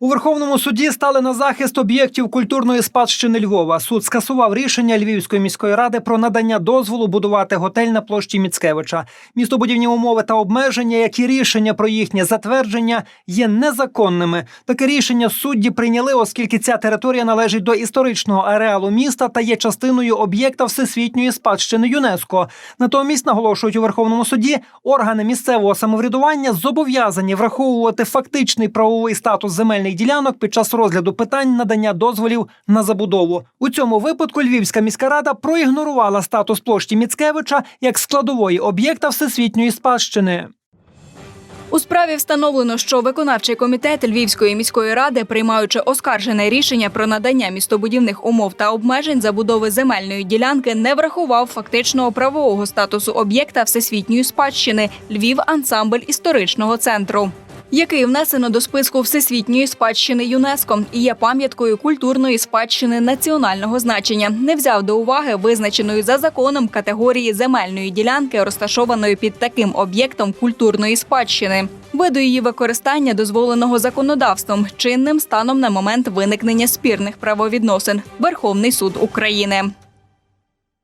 У Верховному суді стали на захист об'єктів культурної спадщини Львова. Суд скасував рішення Львівської міської ради про надання дозволу будувати готель на площі Міцкевича. Містобудівні умови та обмеження, як і рішення про їхнє затвердження, є незаконними. Таке рішення судді прийняли, оскільки ця територія належить до історичного ареалу міста та є частиною об'єкта всесвітньої спадщини ЮНЕСКО. Натомість наголошують у Верховному суді, органи місцевого самоврядування зобов'язані враховувати фактичний правовий статус земельних ділянок під час розгляду питань надання дозволів на забудову. У цьому випадку Львівська міська рада проігнорувала статус площі Міцкевича як складової об'єкта всесвітньої спадщини. У справі встановлено, що виконавчий комітет Львівської міської ради, приймаючи оскаржене рішення про надання містобудівних умов та обмежень забудови земельної ділянки, не врахував фактичного правового статусу об'єкта всесвітньої спадщини Львів ансамбль історичного центру. Який внесено до списку всесвітньої спадщини ЮНЕСКО і є пам'яткою культурної спадщини національного значення, не взяв до уваги визначеної за законом категорії земельної ділянки, розташованої під таким об'єктом культурної спадщини. Виду її використання дозволеного законодавством чинним станом на момент виникнення спірних правовідносин Верховний суд України.